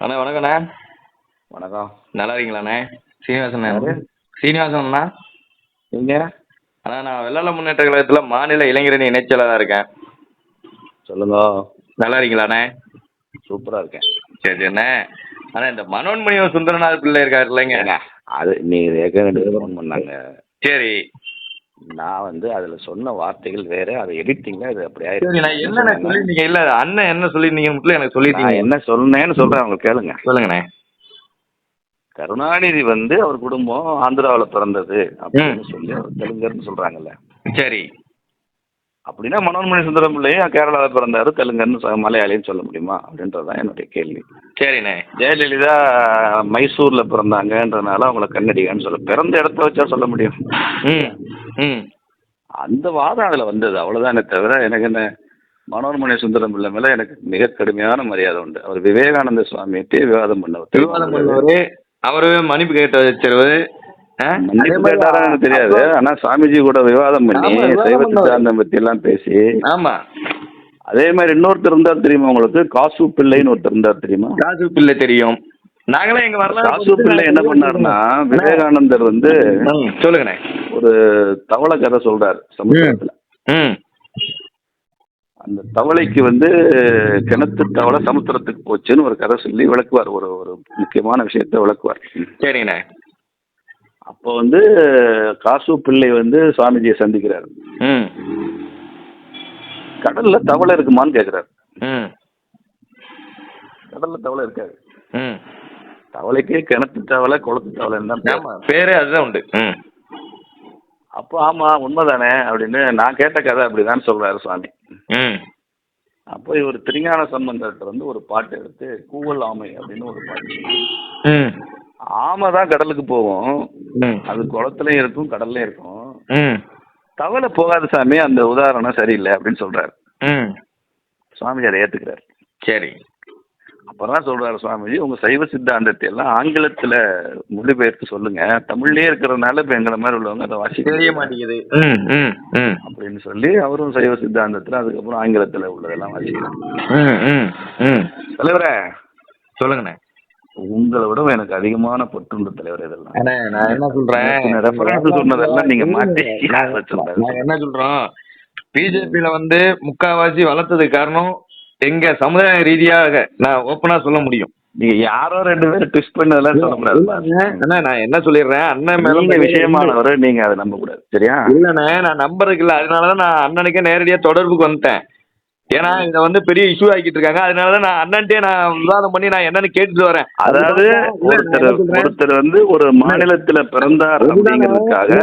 அண்ணா வணக்கண்ணே வணக்கம். நல்லா இருக்கீங்களாண்ணே சீனிவாசன் யாரு? சீனிவாசன்ண்ணா? நீங்க? அண்ணா நான் வெள்ளாள முன்னேற்ற கழகத்தில் மாநில இளைஞரணி இணைச்சலாக இருக்கேன். சொல்லுங்க. நல்லா இருக்கீங்களாண்ணே சூப்பரா இருக்கேன். சரி சரிண்ணே அண்ணா. இந்த மனோன்மணியம் சுந்தரநாத் பிள்ளை இருக்காரு இல்லைங்க அது நீங்க ஏற்கனவே ஃபோன் பண்ணாங்க. சரி. நான் வந்து அதுல சொன்ன வார்த்தைகள் வேற அதை எடிட்டிங்ல அது அப்படி சரி நான் என்னண்ணே சொல்லியிருந்தீங்க? இல்லை அண்ணன் என்ன சொல்லியிருந்தீங்க மட்டும் எனக்கு சொல்லிட்டீங்க. என்ன சொன்னேன்னு சொல்றேன் அவங்க கேளுங்க. சொல்லுங்கண்ணே. கருணாநிதி வந்து அவர் குடும்பம் ஆந்திராவுல பிறந்தது அப்படின்னு சொல்லி அவர் தெலுங்கர்னு சொல்றாங்கல்ல. சரி. அப்படின்னா மனோன்மணி சுந்தரம் பிள்ளையும் கேரளாவில் பிறந்தாரு தெலுங்கர்னு சொ- மலையாளின்னு சொல்ல முடியுமா? அப்படின்றதுதான் என்னுடைய கேள்வி. சரிண்ணே. ஜெயலலிதா மைசூர்ல பிறந்தாங்கன்றனால அவங்கள கன்னடிகான்னு சொல்ல பிறந்த இடத்த வச்சா சொல்ல முடியும். ம். அந்த வாதம் அதுல வந்தது. அவ்வளவுதானே தவிர எனக்கு என்ன மனோன்மணி சுந்தரம் பிள்ளை மேல எனக்கு மிக கடுமையான மரியாதை உண்டு. அவர் விவேகானந்த சுவாமிகிட்டே விவாதம் பண்ணவர். விவாதம் பண்ணவர். அவரு மன்னிப்பு கேட்ட வச்சவர் மன்னிப்பு கேட்டாரா எனக்கு தெரியாது. ஆனா சாமிஜி கூட விவாதம் பண்ணி சைவ. சித்தாந்தம் பத்தி எல்லாம் பேசி. ஆமா. அதே மாதிரி இன்னொருத்தர் இருந்தார் தெரியுமா உங்களுக்கு? காசு பிள்ளைன்னு ஒருத்தர் இருந்தார் தெரியுமா? காசு பிள்ளை தெரியும். நாங்களே எங்க வரலாம் காசு பிள்ளை என்ன பண்ணாருன்னா விவேகானந்தர் வந்து சொல்லுங்கண்ணே. ஒரு தவளை கதை சொல்றாரு சமுதாயத்துல ம். அந்த தவளைக்கு வந்து கிணத்து தவளை சமுத்திரத்துக்கு போச்சுன்னு ஒரு கதை சொல்லி விளக்குவார். ஒரு ஒரு முக்கியமான விஷயத்த விளக்குவார். சரிண்ணே அப்போ வந்து காசு பிள்ளை வந்து சுவாமிஜியை சந்திக்கிறார். ம். கடல்ல தவளை இருக்குமான்னு கேட்கிறாரு ம். கடல்ல தவளை இருக்காது. தவளைக்கே கிணத்து தவளை குளத்து தவளைன்னு தான் பேர். அதுதான் உண்டு. ம். அப்போ ஆமா உண்மைதானே அப்படின்னு நான் கேட்ட கதை அப்படிதான் சொல்றாரு சுவாமி. ம். அப்போ இவர் திருஞான சம்பந்தர்கிட்ட வந்து ஒரு பாட்டு எடுத்து கூவல் ஆமை அப்படின்னு ஒரு பாட்டு. ஆமை தான் கடலுக்கு போகும். அது குளத்துலயும் இருக்கும் கடல்லையும் இருக்கும். தவளை போகாத சாமி அந்த உதாரணம் சரியில்லை அப்படின்னு சொல்றாரு. ம். சுவாமிஜி அதை ஏத்துக்கிறாரு. சரி. அப்புறம் தான் சொல்றாரு சுவாமிஜி உங்க சைவ சித்தாந்தத்தை எல்லாம் ஆங்கிலத்துல மொழிபெயர்த்து சொல்லுங்க. தமிழ்லயே இருக்கிறதுனால இப்ப எங்களை மாதிரி உள்ளவங்க அதை வாசிக்க தெரிய மாட்டேங்குது. ம் ம் ம். அப்படின்னு சொல்லி அவரும் சைவ சித்தாந்தத்துல அதுக்கப்புறம் ஆங்கிலத்துல உள்ளதெல்லாம் வாசிக்கிறாங்க ம் ம் ம். தலைவரே! சொல்லுங்கண்ணே. உங்களை விட எனக்கு அதிகமான பற்றுண்டு தலைவர் இதெல்லாம். நான் என்ன சொல்றேன்? ரெஃபரன்ஸ் சொன்னதெல்லாம் நீங்க மாட்டி நாங்க என்ன சொல்றோம்? பிஜேபியில வந்து முக்காவாசி வளர்த்ததுக்கு காரணம் எங்க சமுதாய ரீதியாக நான் ஓப்பனா சொல்ல முடியும். நீங்க யாரோ ரெண்டு பேரும் ட்விஸ்ட் பண்ணதெல்லாம் சொல்லக்கூடாது. அண்ணா நான் என்ன சொல்லிடுறேன்? அண்ணன் மேல விஷயமானவர் நீங்க அதை நம்ப கூடாது சரியா இல்லண்ணே நான் நம்புறதுக்கு இல்ல அதனாலதான் நான் அண்ணனுக்கே நேரடியா தொடர்புக்கு வந்துட்டேன். ஏன்னா இத வந்து பெரிய இஷ்யூ ஆக்கிட்டு இருக்காங்க. அதனாலதான் நான் அண்ணன்ட்டே நான் விவாதம் பண்ணி நான் என்னன்னு கேட்டுட்டு வரேன். அதாவது ஒருத்தர் ஒருத்தர் வந்து ஒரு மாநிலத்துல பிறந்தார் அப்படிங்கிறதுக்காக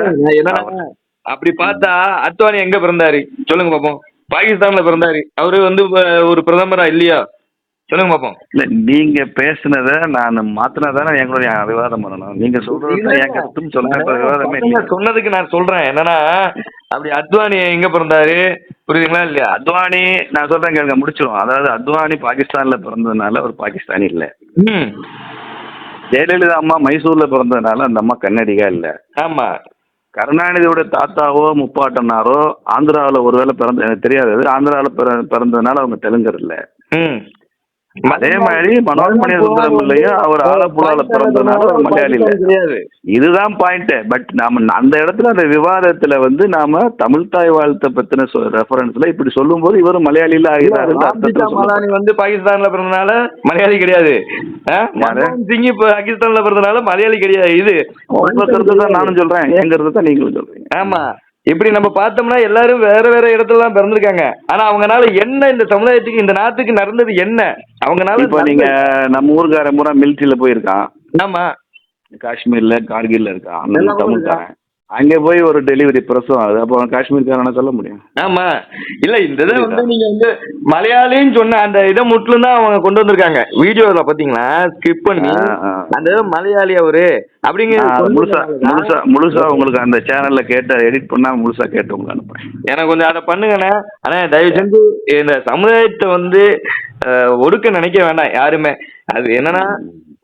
அப்படி பார்த்தா அத்வானி எங்க பிறந்தாரு? சொல்லுங்க பாப்போம். பாகிஸ்தான்ல பிறந்தாரு. அவரு வந்து ஒரு பிரதமரா இல்லையா? சொல்லுங்க பாப்போம். இல்ல நீங்க பேசுனத நான் மாத்தினாதானே எங்களுடைய விவாதம் பண்ணணும். நீங்க சொல்றது என் கருத்தும் இப்ப விவாதமே இல்லை சொன்னதுக்கு நான் சொல்றேன். என்னன்னா அப்படி அத்வானி எங்க பிறந்தாரு? புரியுதுங்களா இல்லையா? அத்வானி நான் சொல்றேன் கேளுங்க முடிச்சிரும். அதாவது அத்வானி பாகிஸ்தான்ல பிறந்ததுனால ஒரு பாகிஸ்தானி இல்ல. ம். ஜெயலலிதா அம்மா மைசூர்ல பிறந்ததுனால அந்த அம்மா கன்னடிகா இல்ல. ஆமா. கருணாநிதியோட தாத்தாவோ முப்பாட்டனாரோ ஆந்திராவில் ஒருவேளை பிறந்த எனக்கு தெரியாது. அது ஆந்திராவில் பிற பிறந்ததுனால அவங்க தெலுங்கர் இல்லை. ம். அதே மாதிரி மனோன்மணி சுந்தரம் பிள்ளையும் அவர் ஆலப்புழால பிறந்ததுனால ஒரு மலையாளி தெரியாது. இதுதான் பாயிண்ட் பட் நாம அந்த இடத்துல அந்த விவாதத்துல வந்து நாம தமிழ் தாய் வாழ்த்தை பத்தின ரெஃபரன்ஸ்ல இப்படி சொல்லும்போது இவரும் மலையாளில ஆகிறாரு மலானி வந்து பாகிஸ்தான்ல பிறந்தனால மலையாளி கிடையாது. சிங் பாகிஸ்தான்ல பிறந்தனால மலையாளி கிடையாது. இது உங்க கருத்து தான் நானும் சொல்றேன். என் கருத்து தான் நீங்களும் சொல்றீங்க. ஆமா. இப்படி நம்ம பார்த்தோம்னா எல்லாரும் வேற வேற இடத்துல தான் பிறந்திருக்காங்க. ஆனா அவங்கனால என்ன இந்த சமுதாயத்துக்கு இந்த நாட்டுக்கு நடந்தது என்ன? அவங்கனால இப்ப நீங்க நம்ம ஊருக்காரன் பூரா மிலிட்டரியில போயிருக்கான். ஆமா. காஷ்மீர்ல கார்கில்ல இருக்கான். தமிழ்காரன். அங்க போய் ஒரு டெலிவரி பிரசவம் ஆகுது. அப்போ காஷ்மீர்காரன சொல்ல முடியும். ஆமா. இல்ல இந்த இதை வந்து நீங்க வந்து மலையாளின்னு சொன்ன அந்த இதை முற்றிலும் தான் அவங்க கொண்டு வந்திருக்காங்க. வீடியோல பாத்தீங்களா? ஸ்கிப் பண்ணி. அந்த மலையாளி அவரு அப்படிங்கிற முழுசா முழுசா முழுசா உங்களுக்கு அந்த சேனல்ல கேட்ட எடிட் பண்ணா முழுசா கேட்டு உங்களுக்கு அனுப்புறேன். எனக்கு கொஞ்சம் அதை பண்ணுங்கண்ணே. அண்ணா தயவு செஞ்சு இந்த சமுதாயத்தை வந்து ஒடுக்க நினைக்க வேண்டாம் யாருமே. அது என்னன்னா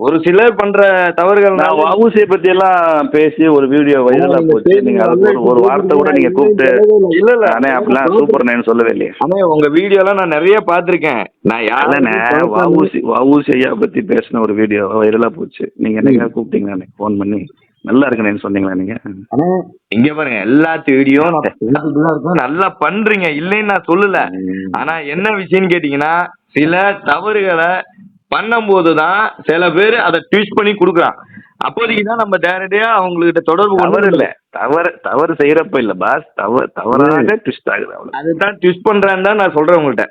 ஒரு சிலர் பண்ற தவறுகள் நான் வவுசியை பத்தி எல்லாம் பேசி ஒரு வீடியோ வைரலா போச்சு. நீங்க அதுக்கு ஒரு ஒரு வார்த்தை கூட நீங்க கூப்பிட்டு இல்ல. இல்ல நானே அப்படிலாம் சூப்பர் நேன்னு சொல்லவே இல்லையே. அண்ணே உங்க வீடியோலாம் நான் நிறைய பாத்திருக்கேன் நான் யாரும் வவுசி வவுசி ஐயா பத்தி பேசின ஒரு வீடியோ வைரலா போச்சு. நீங்க என்னைக்கா கூப்பிட்டீங்களா எனக்கு ஃபோன் பண்ணி. நல்லா இருக்குன்னு சொன்னீங்களா நீங்க? அண்ணே, இங்க பாருங்க எல்லாத்து வீடியோ நான் பார்த்துட்டு தான் இருக்கேன். நல்லா பண்றீங்க. இல்லைன்னு நான் சொல்லல. ஆனா என்ன விஷயம்னு கேட்டீங்கன்னா சில தவறுகளை பண்ணும்போது தான் சில பேர் அதை ட்விஸ்ட் பண்ணி கொடுக்குறான். அப்போதைக்கு தான் நம்ம டேரக்டா அவங்ககிட்ட தொடர்பு கொண்டு இல்ல. தவறு தவறு செய்யறப்ப இல்ல பாஸ் தவறு தவறாக ட்விஸ்ட் ஆகுது அதுதான் ட்விஸ்ட் பண்றான்னு தான் நான் சொல்றேன் உங்கள்கிட்ட